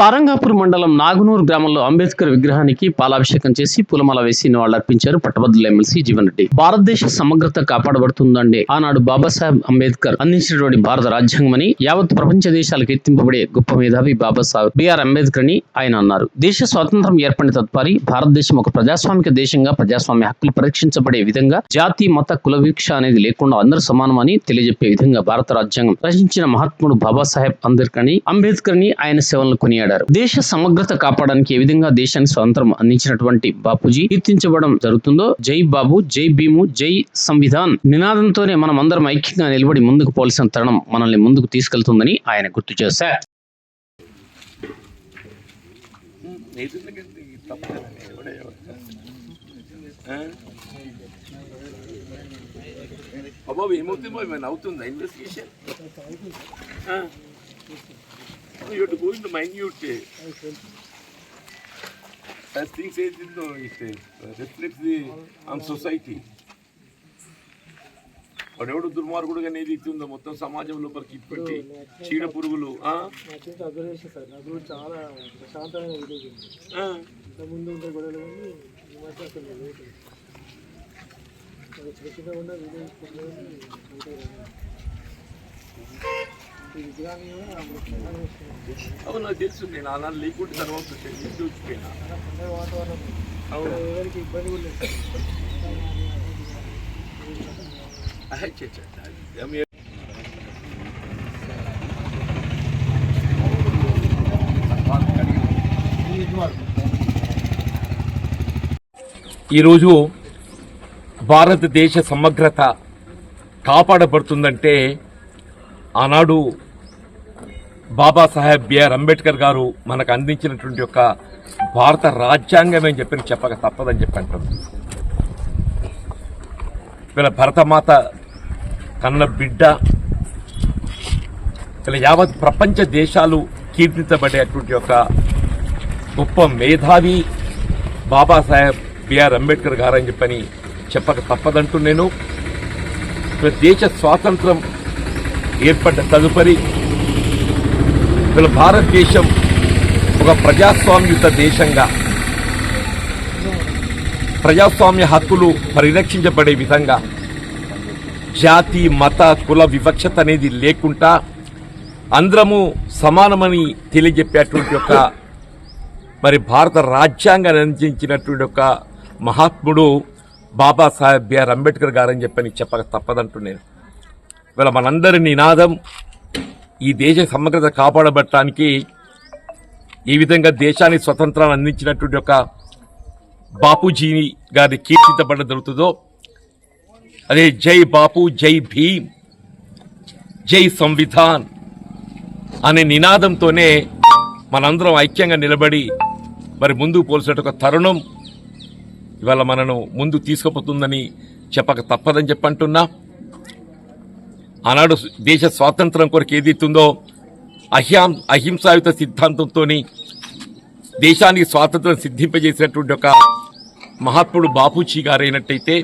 సారంగాపూర్ మండలం నాగునూరు గ్రామంలో అంబేద్కర్ విగ్రహానికి పాలాభిషేకం చేసి పూలమాల వేసి నివాళులర్పించారు పట్టభద్రుల ఎమ్మెల్సీ జీవన్ రెడ్డి. భారతదేశ సమగ్రత కాపాడబడుతుందండి ఆనాడు బాబాసాహెబ్ అంబేద్కర్ అందించినటువంటి భారత రాజ్యాంగమని యావత్ ప్రపంచ దేశాలకు ఎత్తింపబడే గొప్ప మేధావి బాబాసాహెబ్ బిఆర్ అంబేద్కర్ అని ఆయన అన్నారు. దేశ స్వాతంత్రం ఏర్పడిన తదుపరి భారతదేశం ఒక ప్రజాస్వామిక దేశంగా ప్రజాస్వామ్య హక్కులు పరీక్షించబడే విధంగా జాతి మత కుల వీక్ష అనేది లేకుండా అందరూ సమానమని తెలియజెప్పే విధంగా భారత రాజ్యాంగం రచించిన మహాత్ముడు బాబాసాహెబ్ అంబేద్కర్ అని అంబేద్కర్ని ఆయన సేవలను కొనియాడారు. దేశ సమగ్రత కాపాడడానికి ఏ విధంగా దేశానికి స్వాతంత్రం అందించినటువంటి బాపూజీ కీర్తించబడడం జరుగుతుందో జై బాబు జై భీము జై సంవిధాన్ నినాదంతోనే మనం అందరం ఐక్యంగా నిలబడి ముందుకు పోల్సిన తరుణం మనల్ని ముందుకు తీసుకెళ్తుందని ఆయన గుర్తు చేశారు. అబ్బాబు ఏమవుతుంది బాబు ఏమైనా అవుతుందా investigation go in two minute as things is in the it uh, reflects the on society వాడెవడు దుర్మార్గుడుగా ఏది ఇస్తుందో మొత్తం సమాజం లోపలికి ఇప్పటి చీడ పురుగులు చాలా ప్రశాంతమైన అవును నాకు తెలుసు. నేను అలా లేకుంటే తర్వాత తెలిసి చూసిపోయినా అవును. ఎవరికి ఇబ్బంది కూడా లేదు ఈరోజు భారతదేశ సమగ్రత కాపాడబడుతుందంటే ఆనాడు బాబాసాహెబ్ బిఆర్ అంబేద్కర్ గారు మనకు అందించినటువంటి యొక్క భారత రాజ్యాంగం అని చెప్పి చెప్పక తప్పదని చెప్పి అంటారు వీళ్ళ భరతమాత కన్న బిడ్డ ఇలా యావత్ ప్రపంచ దేశాలు కీర్తించబడేటువంటి ఒక గొప్ప మేధావి బాబాసాహెబ్ బిఆర్ అంబేద్కర్ గారని చెప్పని చెప్పక తప్పదంటూ నేను. దేశ స్వాతంత్రం ఏర్పడ్డ తదుపరి వీళ్ళ భారతదేశం ఒక ప్రజాస్వామ్యుత దేశంగా. ప్రజాస్వామ్య హక్కులు పరిరక్షించబడే విధంగా. జాతి మత కుల వివక్షత అనేది లేకుండా అందరము సమానమని తెలియజెప్పేటువంటి ఒక మరి భారత రాజ్యాంగాన్ని అందించినటువంటి ఒక మహాత్ముడు బాబాసాహెబ్ బిఆర్ అంబేద్కర్ గారని చెప్పని చెప్పక తప్పదంటూ నేను ఇవాళ మనందరి నినాదం ఈ దేశ సమగ్రత కాపాడబట్టడానికి ఈ విధంగా దేశానికి స్వతంత్రాన్ని అందించినటువంటి ఒక బాపూజీని గారి కీర్తించబడ జరుగుతుందో అదే జై బాపు జై భీమ్ జై సంవిధాన్ అనే నినాదంతోనే మనందరం ఐక్యంగా నిలబడి మరి ముందుకు పోల్సిన ఒక తరుణం ఇవాళ మనను ముందు తీసుకుపోతుందని చెప్పక తప్పదని చెప్పంటున్నా ఆనాడు దేశ స్వాతంత్రం కొరకు ఏదైతుందో అహిం అహింసాయుత సిద్ధాంతంతో దేశానికి స్వాతంత్రం సిద్ధింపజేసినటువంటి ఒక మహాత్ముడు బాపూజీ గారైనట్టయితే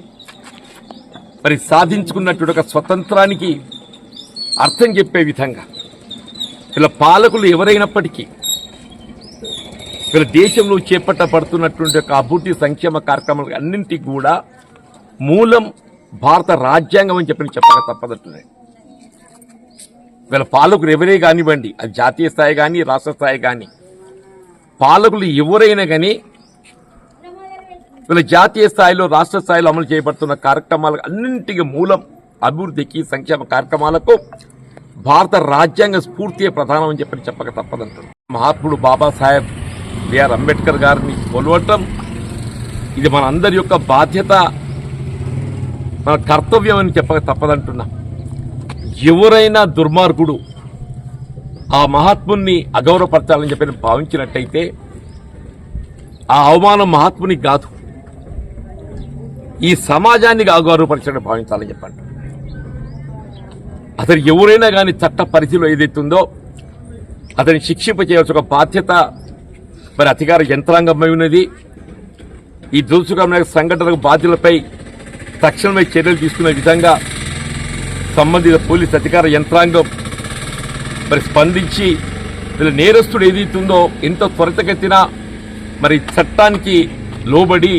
మరి సాధించుకున్నటువంటి ఒక స్వతంత్రానికి అర్థం చెప్పే విధంగా ఇలా పాలకులు ఎవరైనప్పటికీ ఇలా దేశంలో చేపట్టబడుతున్నటువంటి ఒక అభివృద్ధి సంక్షేమ కార్యక్రమాలు అన్నింటికి కూడా మూలం భారత రాజ్యాంగం అని చెప్పని చెప్పక తప్పదంటున్నాయి. వీళ్ళ పాలకులు ఎవరే కానివ్వండి అది జాతీయ స్థాయి కానీ రాష్ట్ర స్థాయి కానీ పాలకులు ఎవరైనా కానీ వీళ్ళ జాతీయ స్థాయిలో రాష్ట్ర స్థాయిలో అమలు చేయబడుతున్న కార్యక్రమాలకు అన్నింటికి మూలం అభివృద్ధికి సంక్షేమ కార్యక్రమాలకు భారత రాజ్యాంగ స్ఫూర్తియే ప్రధానం అని చెప్పని చెప్పక తప్పదంటారు. మహాత్ముడు బాబాసాహెబ్ బిఆర్ అంబేద్కర్ గారిని కొలవటం ఇది మన అందరి యొక్క బాధ్యత మన కర్తవ్యం అని చెప్పక తప్పదంటున్నా. ఎవరైనా దుర్మార్గుడు ఆ మహాత్ముని అగౌరవపరచాలని చెప్పి భావించినట్టయితే ఆ అవమానం మహాత్మునికి కాదు. ఈ సమాజాన్ని అగౌరవపరచడం భావించాలని చెప్పండి. అతను ఎవరైనా కానీ చట్ట పరిధిలో ఏదైతుందో అతని శిక్షింప చేయవలసిన ఒక బాధ్యత మరి అధికార యంత్రాంగమై ఉన్నది. ఈ దురుసుకరమైన సంఘటనలకు బాధ్యులపై తక్షణమే చర్యలు తీసుకునే విధంగా సంబంధిత పోలీస్ అధికార యంత్రాంగం మరి స్పందించి వీళ్ళ నేరస్తుడు ఏదైతుందో ఎంత త్వరితగతిన మరి చట్టానికి లోబడి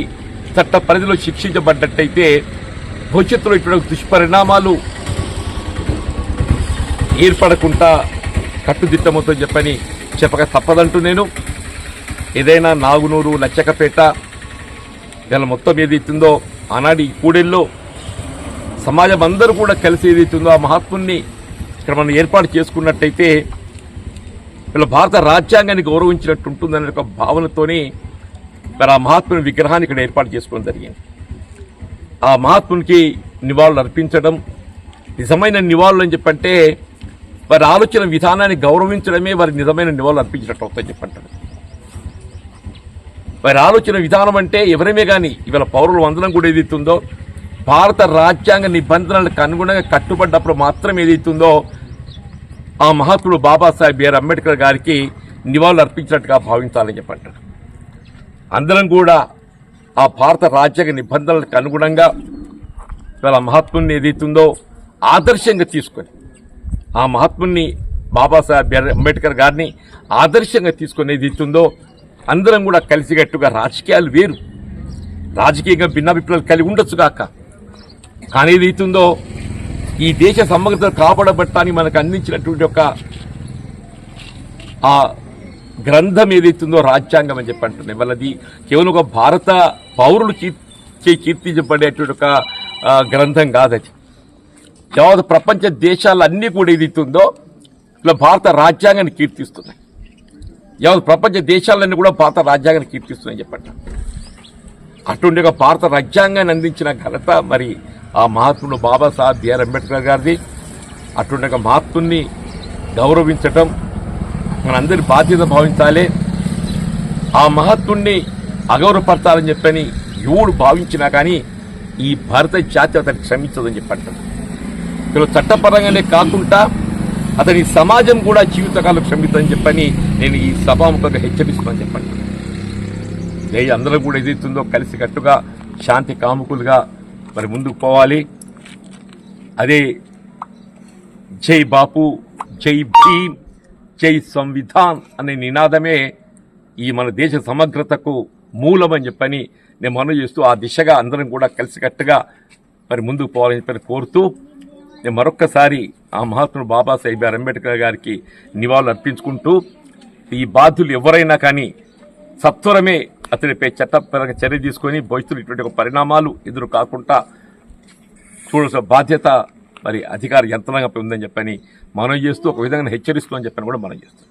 చట్ట పరిధిలో శిక్షించబడ్డట్టయితే భవిష్యత్తులో ఇటువంటి దుష్పరిణామాలు ఏర్పడకుండా కట్టుదిట్టమవుతో చెప్పని చెప్పక తప్పదంటూ నేను. ఏదైనా నాగునూరు లచ్చకపేట ఇలా మొత్తం ఏదైతుందో ఆనాడు ఈ కూడెల్లో సమాజం అందరూ కూడా కలిసి ఏదైతుందో ఆ మహాత్ముని ఇక్కడ మనం ఏర్పాటు చేసుకున్నట్టయితే వీళ్ళ భారత రాజ్యాంగాన్ని గౌరవించినట్టు ఉంటుందనే ఒక భావనతోని మరి ఆ మహాత్ముని విగ్రహాన్ని ఇక్కడ ఏర్పాటు చేసుకోవడం జరిగింది. ఆ మహాత్మునికి నివాళులు అర్పించడం నిజమైన నివాళులు అని చెప్పంటే వారి ఆలోచన విధానాన్ని గౌరవించడమే వారి నిజమైన నివాళులు అర్పించినట్టు అవుతుందని చెప్పంటారు. వారి ఆలోచన విధానం అంటే ఎవరమే కానీ ఇవాళ పౌరుల వందనం కూడా ఏదైతుందో భారత రాజ్యాంగ నిబంధనలకు అనుగుణంగా కట్టుబడ్డప్పుడు మాత్రం ఏదైతుందో ఆ మహాత్ముడు బాబాసాహెబ్ బిఆర్ అంబేద్కర్ గారికి నివాళులు అర్పించినట్టుగా భావించాలని చెప్పంటారు. అందరం కూడా ఆ భారత రాజ్యాంగ నిబంధనలకు అనుగుణంగా ఇవాళ మహాత్ముని ఏదైతుందో ఆదర్శంగా తీసుకొని ఆ మహాత్ముని బాబాసాహెబ్ అంబేద్కర్ గారిని ఆదర్శంగా తీసుకొని ఏదైతుందో అందరం కూడా కలిసికట్టుగా రాజకీయాలు వేరు. రాజకీయంగా భిన్నాభిప్రాయాలు కలిగి ఉండొచ్చు కాక కానీ ఏదైతుందో ఈ దేశ సమగ్రత కాపాడబట్టాన్ని మనకు అందించినటువంటి ఒక ఆ గ్రంథం ఏదైతుందో రాజ్యాంగం అని చెప్పి అంటున్నాయి వాళ్ళది కేవలం ఒక భారత పౌరులు కీర్తి కీర్తించబడేటువంటి ఒక గ్రంథం కాదది తర్వాత ప్రపంచ దేశాలన్నీ కూడా ఏదైతుందో ఇట్లా భారత రాజ్యాంగాన్ని కీర్తిస్తున్నాయి. యావత్ ప్రపంచ దేశాలన్నీ కూడా భారత రాజ్యాంగాన్ని కీర్తిస్తున్నాయని చెప్పండి అటువంటి ఒక భారత రాజ్యాంగాన్ని అందించిన ఘనత మరి ఆ మహాత్ముడు బాబాసాహెబ్ బిఆర్ అంబేద్కర్ గారిది. అటువంటి ఒక మహాత్ముని గౌరవించటం మనందరి బాధ్యత భావించాలి. ఆ మహాత్ముణ్ణి అగౌరవపరచాలని చెప్పని ఎవడు భావించినా కానీ ఈ భారత జాతి అతన్ని క్షమించదని చెప్పంటారు. ఇలా చట్టపరంగానే కాకుండా అతని సమాజం కూడా జీవితకాలం క్షమించదని చెప్పని నేను ఈ సభాముఖంగా హెచ్చరిస్తున్నాను చెప్పండి ఏ అందరూ కూడా ఏదైతుందో కలిసికట్టుగా శాంతి కాముకులుగా మరి ముందుకు పోవాలి. అదే జై బాపు జై భీమ్ జై సంవిధాన్ అనే నినాదమే ఈ మన దేశ సమగ్రతకు మూలమని చెప్పని నేను మనవి చేస్తూ ఆ దిశగా అందరం కూడా కలిసికట్టుగా మరి ముందుకు పోవాలని చెప్పని కోరుతూ నేను మరొక్కసారి ఆ మహాత్ముడు బాబాసాహెబ్ అంబేద్కర్ గారికి నివాళులు అర్పించుకుంటూ ఈ బాధ్యులు ఎవరైనా కానీ సత్వరమే అతనిపై చట్టపరంగా చర్య తీసుకొని భవిష్యత్తులో ఇటువంటి ఒక పరిణామాలు ఎదురు కాకుండా చూడాల్సిన బాధ్యత మరి అధికార యంత్రాంగంపై ఉందని చెప్పని మనం చేస్తూ ఒక విధంగా హెచ్చరిస్తూ అని చెప్పని కూడా మనం చేస్తాం